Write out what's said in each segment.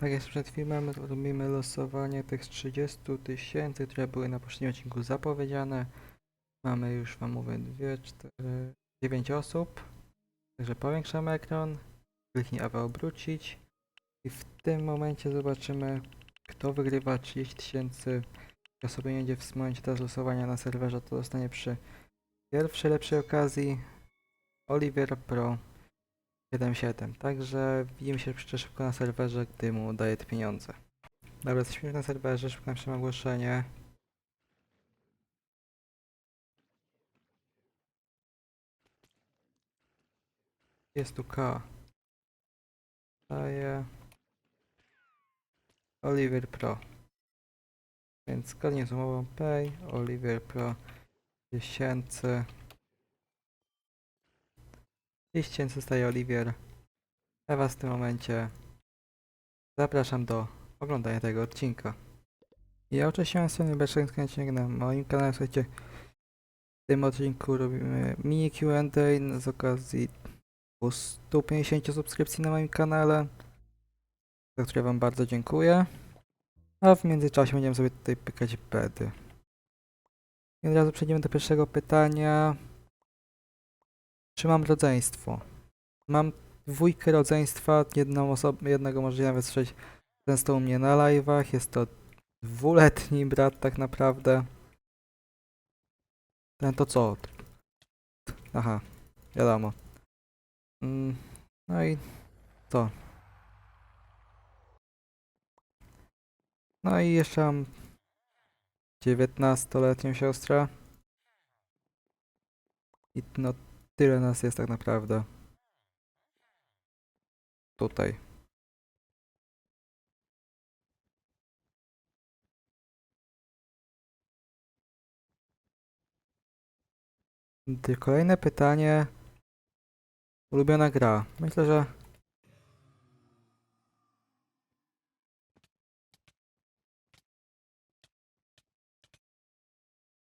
Tak jak przed filmem robimy losowanie tych z 30 tysięcy, które były na poprzednim odcinku zapowiedziane. Mamy już wam mówię 2, 4, 9 osób. Także powiększamy ekran. Kliknij aby obrócić. I w tym momencie zobaczymy kto wygrywa 30 tysięcy. Kto sobie będzie w momencie teraz losowania na serwerze, to dostanie przy pierwszej lepszej okazji Oliver Pro 7.7. Także widzimy się jeszcze szybko na serwerze, gdy mu daje te pieniądze. Dobra, jesteśmy już na serwerze, szybko napiszemy ogłoszenie. Jest tu K. Daje Oliver Pro. Więc zgodnie z umową Pay, Oliver Pro 1000. 1000 zostaje Oliwier. Ja was w tym momencie zapraszam do oglądania tego odcinka. Ja oczywiście strony Beszek na moim kanale, słuchajcie, w tym odcinku robimy mini Q&A z okazji 150 subskrypcji na moim kanale, za które wam bardzo dziękuję. A w międzyczasie będziemy sobie tutaj pykać bedy. I od razu przejdziemy do pierwszego pytania. Czy mam rodzeństwo? Mam dwójkę rodzeństwa, jedną osobę, jednego możecie nawet słyszeć często u mnie na live'ach. Jest to dwuletni brat tak naprawdę. Ten to co? Aha, wiadomo. Mm, no i co? No i jeszcze mam 19-letnią siostrę. I no tyle nas jest tak naprawdę. Tutaj. Kolejne pytanie. Ulubiona gra. Myślę, że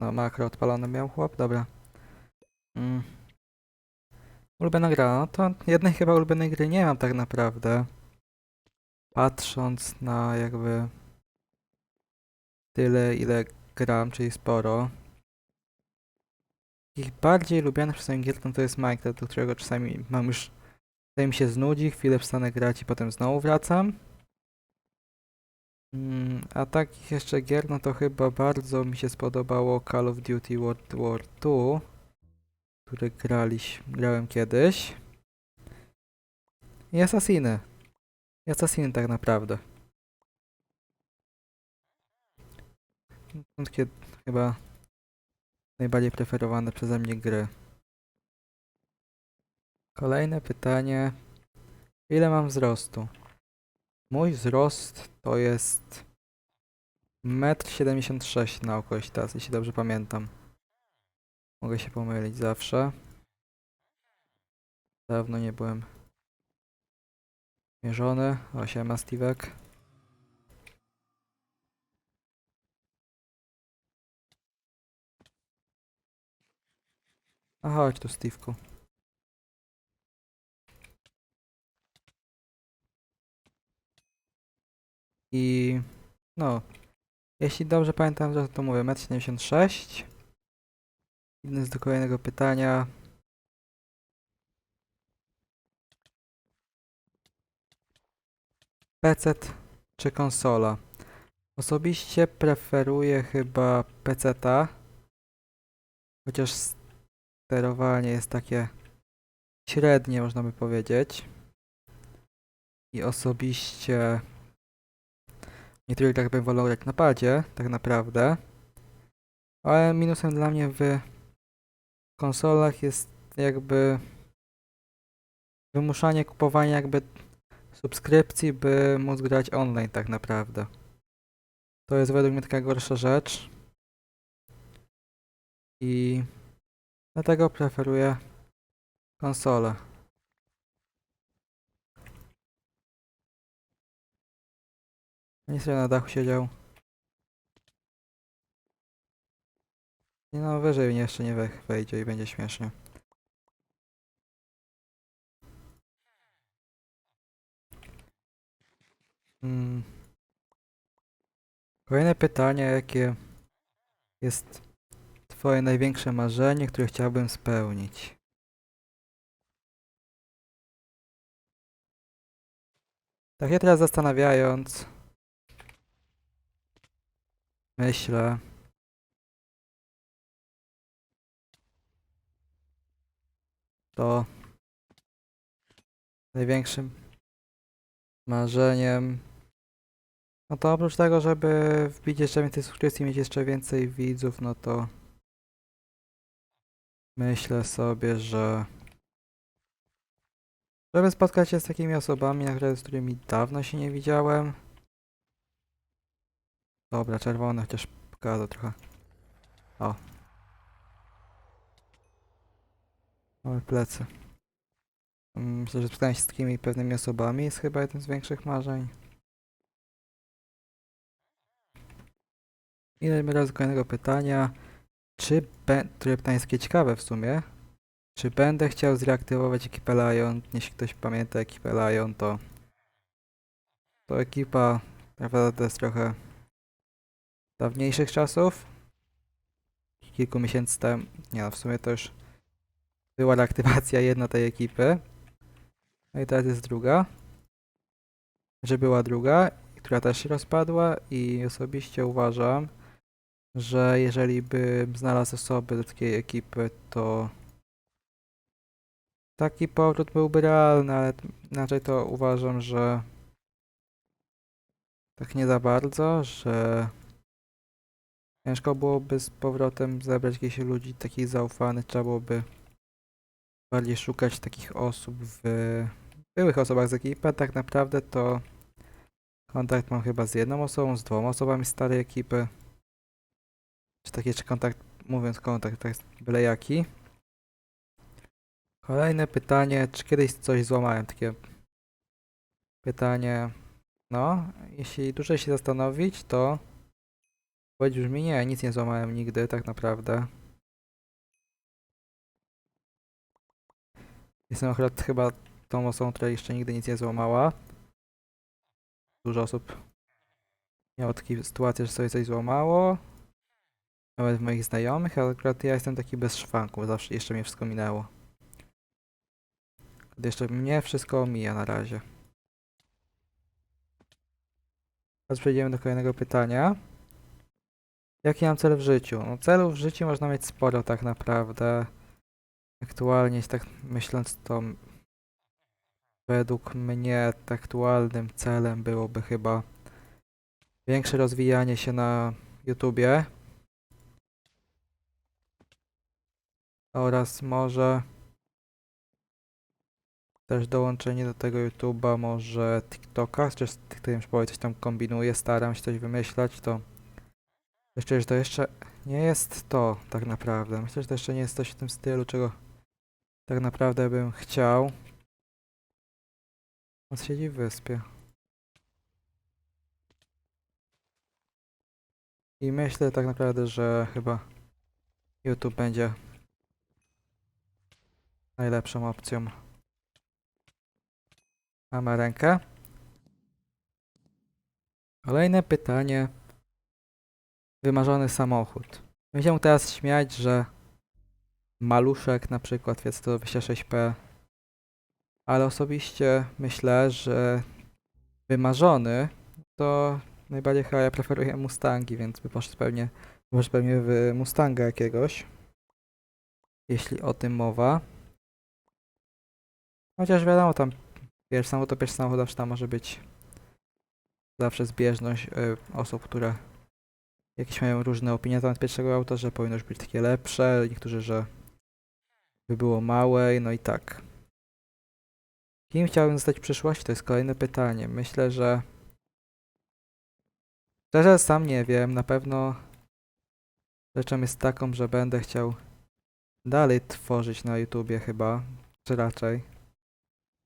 No, makro odpalone miał chłop, dobra. Mm. Ulubiona gra, no to jednej chyba ulubionej gry nie mam tak naprawdę. Patrząc na jakby tyle, ile gram, czyli sporo. Ich bardziej lubianych przez gier to jest Minecraft, do którego czasami mam już, czasami mi się znudzi, chwilę przestanę grać i potem znowu wracam. Mm, a takich jeszcze gier, no to chyba bardzo mi się spodobało Call of Duty World War II, który graliśmy, grałem kiedyś. I Assassiny. I Assassiny tak naprawdę. To takie chyba najbardziej preferowane przeze mnie gry. Kolejne pytanie. Ile mam wzrostu? Mój wzrost to jest 1,76 m na oko, jeśli teraz, jeśli dobrze pamiętam. Mogę się pomylić zawsze. Dawno nie byłem mierzony. O, siema Steve'ek. A chodź tu Steve'ku. I no, jeśli dobrze pamiętam, to, mówię 1,76 m. Idąc do kolejnego pytania. PC czy konsola? Osobiście preferuję chyba PC-ta. Chociaż sterowanie jest takie średnie, można by powiedzieć. I osobiście Niektórzy tak by wolą grać na padzie, tak naprawdę. Ale minusem dla mnie w konsolach jest jakby wymuszanie kupowania jakby subskrypcji, by móc grać online tak naprawdę. To jest według mnie taka gorsza rzecz. I dlatego preferuję konsolę. Sobie na dachu siedział. Nie no, wyżej jeszcze nie we- wejdzie i będzie śmiesznie. Kolejne pytanie, jakie jest Twoje największe marzenie, które chciałbym spełnić? Tak ja teraz zastanawiając, myślę, to największym marzeniem no to oprócz tego, żeby wbić jeszcze więcej subskrypcji, mieć jeszcze więcej widzów, no to myślę sobie, że żeby spotkać się z takimi osobami, z którymi dawno się nie widziałem. Dobra, czerwony chociaż pokazał trochę. O. Mamy plecy. Mm, Myślę, że spotkanie się z takimi pewnymi osobami jest chyba jednym z większych marzeń. I lecimy teraz do kolejnego pytania. Czy be... które pytanie jest takie ciekawe w sumie. Czy będę chciał zreaktywować ekipę Lion? Jeśli ktoś pamięta ekipę Lion, to to ekipa naprawdę jest trochę dawniejszych czasów. Kilku miesięcy temu. Nie no, w sumie to już była reaktywacja jedna tej ekipy. No i teraz jest druga. Że była druga, która też się rozpadła i osobiście uważam, że jeżeli bym znalazł osoby do takiej ekipy, to taki powrót byłby realny, ale inaczej to uważam, że tak nie za bardzo, że ciężko byłoby z powrotem zebrać jakichś ludzi takich zaufanych, trzeba byłoby bardziej szukać takich osób w byłych osobach z ekipy, a tak naprawdę to kontakt mam chyba z jedną osobą, z dwoma osobami starej ekipy. Czy taki, czy kontakt, mówiąc kontakt, jest byle jaki. Kolejne pytanie, czy kiedyś coś złamałem? Takie pytanie, no, jeśli dłużej się zastanowić, to odpowiedź brzmi nie, nic nie złamałem nigdy, tak naprawdę. Jestem akurat chyba tą osobą, która jeszcze nigdy nic nie złamała. Dużo osób miało takie sytuacje, że sobie coś złamało. Nawet moich znajomych, ale akurat ja jestem taki bez szwanku, zawsze jeszcze mnie wszystko minęło. Gdy jeszcze mnie wszystko mija na razie. Teraz przejdziemy do kolejnego pytania. Jaki mam cel w życiu? No celów w życiu można mieć sporo tak naprawdę. Aktualnie, tak myśląc, to według mnie aktualnym celem byłoby chyba większe rozwijanie się na YouTubie. Oraz może też dołączenie do tego YouTube'a, może TikToka, czy z którym powiem coś tam kombinuję, staram się coś wymyślać, to myślę, że to jeszcze nie jest to tak naprawdę. Myślę, że to jeszcze nie jest coś w tym stylu, czego tak naprawdę bym chciał. On siedzi w wyspie. I myślę tak naprawdę, że chyba YouTube będzie najlepszą opcją. Mamy rękę. Kolejne pytanie. Wymarzony samochód. Będziemy teraz śmiać, że maluszek na przykład Fiat126P, ale osobiście myślę, że wymarzony to najbardziej chyba ja preferuję Mustangi, więc by poszedł pewnie, może pewnie w Mustanga jakiegoś, jeśli o tym mowa. Chociaż wiadomo, tam pierwszy samochód to pierwszy samochód, zawsze tam może być zawsze zbieżność y, osób, które jakieś mają różne opinie na temat pierwszego auta, że powinno już być takie lepsze, niektórzy, że by było małe, no i tak. Kim chciałbym zostać w przyszłości? To jest kolejne pytanie. Myślę, że szczerze sam nie wiem. Na pewno rzeczą jest taką, że będę chciał dalej tworzyć na YouTubie chyba, czy raczej.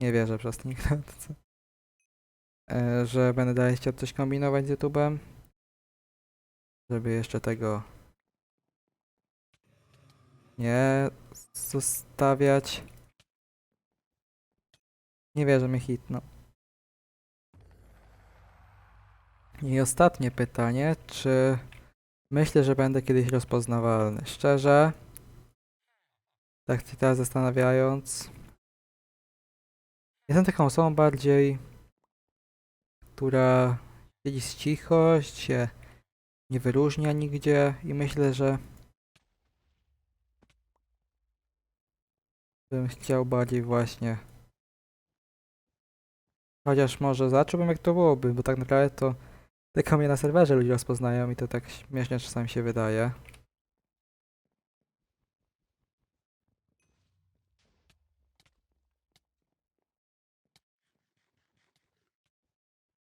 Nie wierzę przez nigdy? E, że będę dalej chciał coś kombinować z YouTubem. Żeby jeszcze tego nie zostawiać. Nie wierzę mi hit, no. I ostatnie pytanie, czy myślę, że będę kiedyś rozpoznawalny? Szczerze, tak się teraz zastanawiając, jestem taką osobą bardziej, która siedzi z cichość, się nie wyróżnia nigdzie i myślę, że bym chciał bardziej właśnie chociaż może zacząłbym jak to byłoby, bo tak naprawdę to tylko mnie na serwerze ludzie rozpoznają i to tak śmiesznie czasami się wydaje.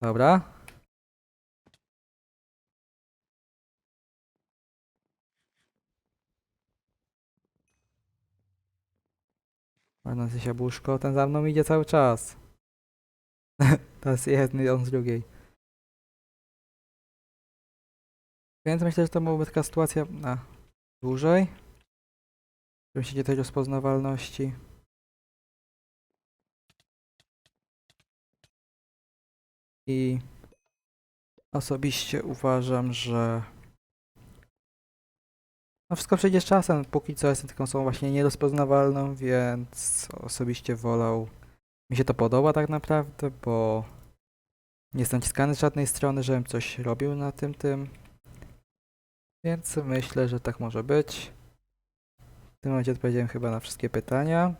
Dobra. Ładne się jabłuszko, ten za mną idzie cały czas. to jest jedny, on z drugiej. Więc myślę, że to byłaby taka sytuacja na dłużej. Którym się tej rozpoznawalności. I osobiście uważam, że no wszystko przejdzie z czasem. Póki co jestem taką osobą właśnie nierozpoznawalną, więc osobiście wolał. Mi się to podoba tak naprawdę, bo nie jestem ciskany z żadnej strony, żebym coś robił na tym tym. Więc myślę, że tak może być. W tym momencie odpowiedziałem chyba na wszystkie pytania.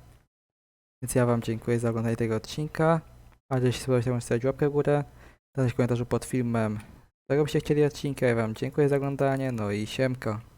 Więc ja Wam dziękuję za oglądanie tego odcinka. A jeśli spodobało się, to możecie stawić łapkę w górę. Dać w komentarzu pod filmem, czego byście chcieli odcinka. Ja Wam dziękuję za oglądanie. No i siemka.